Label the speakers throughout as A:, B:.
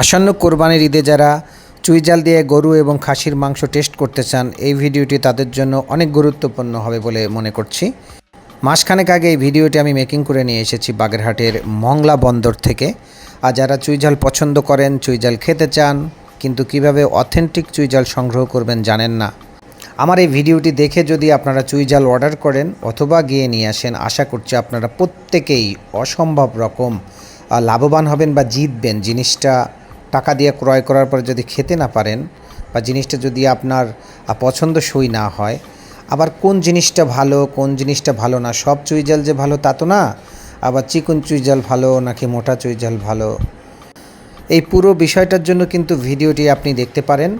A: আসন্ন কোরবানির ঈদে যারা চুইজাল দিয়ে গরু এবং খাসির মাংস টেস্ট করতে চান, এই ভিডিওটি তাদের জন্য অনেক গুরুত্বপূর্ণ হবে বলে মনে করছি। মাসখানেক আগে এই ভিডিওটি আমি মেকিং করে নিয়ে এসেছি বাগেরহাটের মংলা বন্দর থেকে। আর যারা চুইজাল পছন্দ করেন, চুইজাল খেতে চান, কিন্তু কীভাবে অথেন্টিক চুইজাল সংগ্রহ করবেন জানেন না। আমার এই ভিডিওটি দেখে যদি আপনারা চুইজাল অর্ডার করেন অথবা গিয়ে নিয়ে আসেন, আশা করছি আপনারা প্রত্যেকেই অসম্ভব রকম লাভবান হবেন বা জিতবেন, জিনিসটা টাকা দিয়ে ক্রয় করার পরে যদি খেতে না পারেন বা জিনিসটা যদি আপনার পছন্দসই না হয়, আবার কোন জিনিসটা ভালো, কোন জিনিসটা ভালো না, সব চুইজাল যে ভালো তা তো না, আবার চিকন চুইজাল ভালো নাকি মোটা চুইজাল ভালো? এই পুরো বিষয়টার জন্য কিন্তু ভিডিওটি আপনি দেখতে পারেন।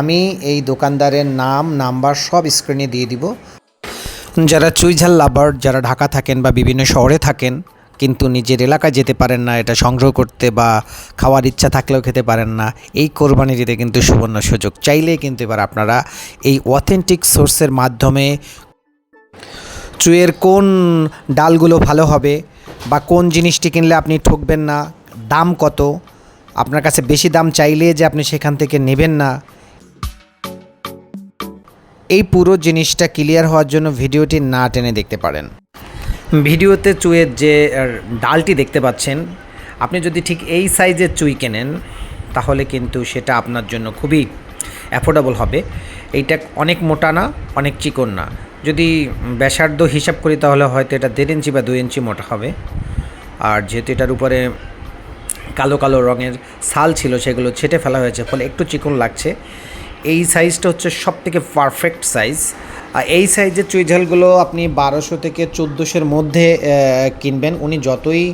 A: আমি এই দোকানদারের নাম, নাম্বার সব স্ক্রিনে দিয়ে দিব। যারা চুইঝাল লাভার যারা ঢাকা থাকেন বা বিভিন্ন শহরে থাকেন কিন্তু নিজের এলাকায় যেতে পারেন না, এটা সংগ্রহ করতে বা খাওয়ার ইচ্ছা থাকলেও খেতে পারেন না, এই কোরবানির ঈদে কিন্তু সুবর্ণ সুযোগ। চাইলেই কিন্তু এবার আপনারা এই অথেন্টিক সোর্সের মাধ্যমে চুয়ের কোন ডালগুলো ভালো হবে বা কোন জিনিসটি কিনলে আপনি ঠকবেন না, দাম কত, আপনার কাছে বেশি দাম চাইলে যে আপনি সেখান থেকে নেবেন না। এই পুরো জিনিসটা ক্লিয়ার হওয়ার জন্য ভিডিওটি না টেনে দেখতে পারেন। ভিডিওতে চুয়ের যে ডালটি দেখতে পাচ্ছেন, আপনি যদি ঠিক এই সাইজের চুই কেনেন, তাহলে কিন্তু সেটা আপনার জন্য খুবই অ্যাফোর্ডেবল হবে। এইটা অনেক মোটা না, অনেক চিকন না। যদি ব্যাসার্ধ হিসাব করি, তাহলে হয়তো এটা দেড় ইঞ্চি বা দুই ইঞ্চি মোটা হবে। আর যেহেতু এটার উপরে কালো কালো রঙের ছাল ছিল, সেগুলো ছেটে ফেলা হয়েছে, ফলে একটু চিকন লাগছে। এই সাইজটা হচ্ছে সব থেকে পারফেক্ট সাইজ এই সাইজের চুইঝালগুলো আপনি বারোশো থেকে চোদ্দোশোর মধ্যে কিনবেন। উনি যতই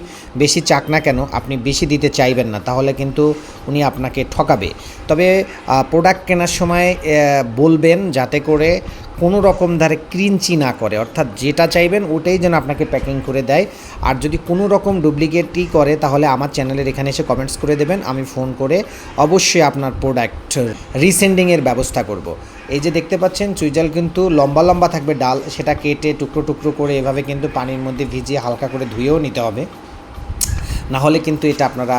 A: বেশি চাক না কেন, আপনি বেশি দিতে চাইবেন না। তাহলে কিন্তু উনি আপনাকে ঠকাবে। তবে প্রোডাক্ট কেনার সময় বলবেন যাতে করে কোনো রকম ধারে ক্রিঞ্চি না করে। অর্থাৎ যেটা চাইবেন ওটাই যেন আপনাকে প্যাকিং করে দেয়। আর যদি কোনো রকম ডুপ্লিকেটই করে, তাহলে আমার চ্যানেলের এখানে এসে কমেন্টস করে দেবেন। আমি ফোন করে অবশ্যই আপনার প্রোডাক্ট রিসেন্ডিংয়ের ব্যবস্থা করব। এই যে দেখতে পাচ্ছেন, চুইজাল কিন্তু লম্বা লম্বা থাকবে ডাল। সেটা কেটে টুকরো টুকরো করে এভাবে কিন্তু পানির মধ্যে ভিজিয়ে হালকা করে ধুয়েও নিতে হবে। না হলে কিন্তু এটা আপনারা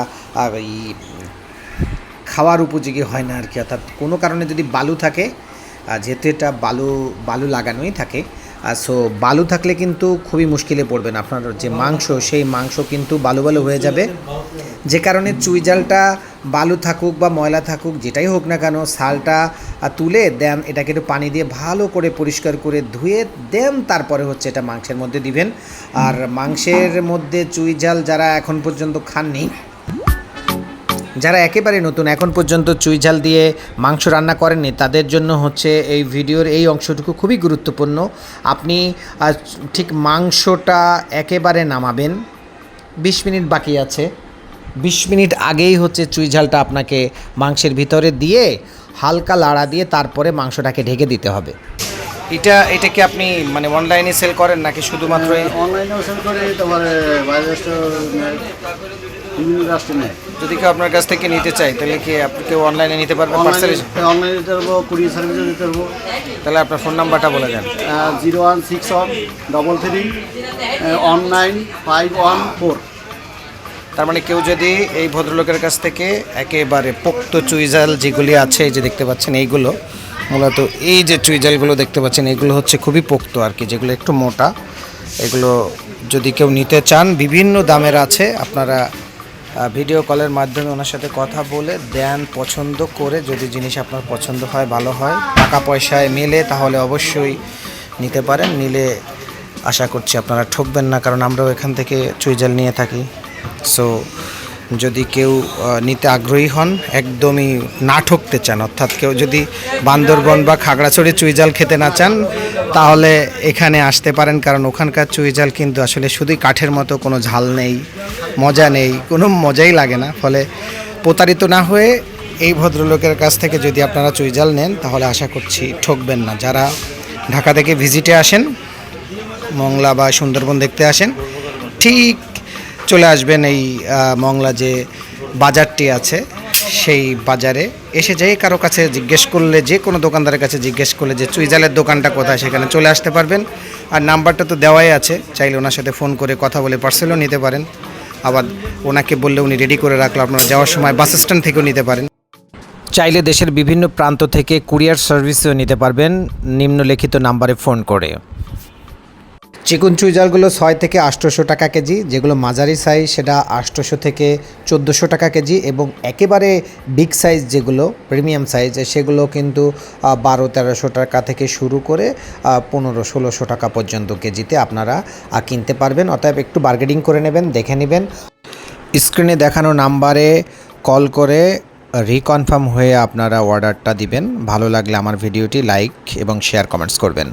A: খাওয়ার উপযোগী হয় না আর কি। অর্থাৎ কোনো কারণে যদি বালু থাকে যেহেতু এটা বালু বালু লাগানোই থাকে সো বালু থাকলে কিন্তু খুবই মুশকিলে পড়বেন আপনার যে মাংস, সেই মাংস কিন্তু বালু বালু হয়ে যাবে। যে কারণে চুইজালটা বালু থাকুক বা ময়লা থাকুক, যেটাই হোক না কেন, শালটা তুলে দেন, এটাকে একটু পানি দিয়ে ভালো করে পরিষ্কার করে ধুয়ে দেন, তারপরে হচ্ছে এটা মাংসের মধ্যে দিবেন। আর মাংসের মধ্যে চুইঝাল যারা এখন পর্যন্ত খাননি যারা একেবারে নতুন এখন পর্যন্ত চুইঝাল দিয়ে মাংস রান্না করেননি, তাদের জন্য হচ্ছে এই ভিডিওর এই অংশটুকু খুবই গুরুত্বপূর্ণ। আপনি ঠিক মাংসটা একেবারে নামাবেন। বিশ মিনিট বাকি আছে। বিশ মিনিট আগেই হচ্ছে চুইঝালটা আপনাকে মাংসের ভিতরে দিয়ে হালকা লাড়া দিয়ে তারপরে মাংসটাকে ঢেকে দিতে হবে। এটা এটা কি আপনি মানে অনলাইনে সেল করেন নাকি শুধুমাত্র
B: অনলাইনেও সেল করে তারপরে বাইরে বিভিন্ন রাষ্ট্র
A: যদি কেউ আপনার কাছ থেকে নিতে চাই তাহলে কি আপনি কেউ অনলাইনে নিতে পারবেন?
B: অনলাইনে অনলাইনে দিতে পারব কুরিয়ার সার্ভিসও দিতে পারব।
A: তাহলে আপনার ফোন নাম্বারটা বলে দেন।
B: Zero one six one double three one nine five one four
A: তার মানে কেউ যদি এই ভদ্রলোকের কাছ থেকে একেবারে পোক্ত চুইজাল যেগুলি আছে যে দেখতে পাচ্ছেন এইগুলো মূলত এই যে চুইজালগুলো দেখতে পাচ্ছেন, এগুলো হচ্ছে খুবই পোক্ত আর কি, যেগুলো একটু মোটা। এগুলো যদি কেউ নিতে চান, বিভিন্ন দামের আছে। আপনারা ভিডিও কলের মাধ্যমে ওনার সাথে কথা বলে দেন পছন্দ করে। যদি জিনিস আপনার পছন্দ হয়, ভালো হয়, টাকা পয়সায় মেলে, তাহলে অবশ্যই নিতে পারেন। নিলে আশা করছি আপনারা ঠকবেন না, কারণ আমরাও এখান থেকে চুইজাল নিয়ে থাকি। সো যদি কেউ নিতে আগ্রহী হন, একদমই না ঠকতে চান, অর্থাৎ কেউ যদি বান্দরবন বা খাগড়াছড়ি চুইজাল খেতে না চান, তাহলে এখানে আসতে পারেন, কারণ ওখানকার চুইজাল কিন্তু আসলে শুধুই কাঠের মতো কোনো ঝাল নেই, মজা নেই, কোনো মজাই লাগে না। ফলে প্রতারিত না হয়ে এই ভদ্রলোকের কাছ থেকে যদি আপনারা চুইজাল নেন, তাহলে আশা করছি ঠকবেন না। যারা ঢাকা থেকে ভিজিটে আসেন, মংলা বা সুন্দরবন দেখতে আসেন, ঠিক চলে আসবেন এই মংলা যে বাজারটি আছে, সেই বাজারে এসে যে কারও কাছে জিজ্ঞেস করলে, যে কোনো দোকানদারের কাছে জিজ্ঞেস করলে যে চুইজালের দোকানটা কোথায়, সেখানে চলে আসতে পারবেন। আর নাম্বারটা তো দেওয়াই আছে, চাইলে ওনার সাথে ফোন করে কথা বলে পার্সেলও নিতে পারেন। আবার ওনাকে বললে উনি রেডি করে রাখল আপনারা যাওয়ার সময় বাস স্ট্যান্ড থেকেও নিতে পারেন। চাইলে দেশের বিভিন্ন প্রান্ত থেকে কুরিয়ার সার্ভিসও নিতে পারবেন। নিম্নলিখিত নাম্বারে ফোন করে। চিকন চুইজারগুলো ছয় থেকে আটশোশো টাকা কেজি, যেগুলো মাঝারি সাইজ সেটা আটশোশো থেকে চোদ্দোশো টাকা কেজি এবং একেবারে বিগ সাইজ যেগুলো প্রিমিয়াম সাইজ সেগুলো কিন্তু বারো, তেরোশো টাকা থেকে শুরু করে পনেরো, ষোলোশো টাকা পর্যন্ত কেজিতে আপনারা কিনতে পারবেন। অতএব একটু বার্গেনিং করে নেবেন, দেখে নেবেন। স্ক্রিনে দেখানো নাম্বারে কল করে রিকনফার্ম হয়ে আপনারা অর্ডারটা দিবেন। ভালো লাগলে আমার ভিডিওটি লাইক এবং শেয়ার কমেন্টস করবেন।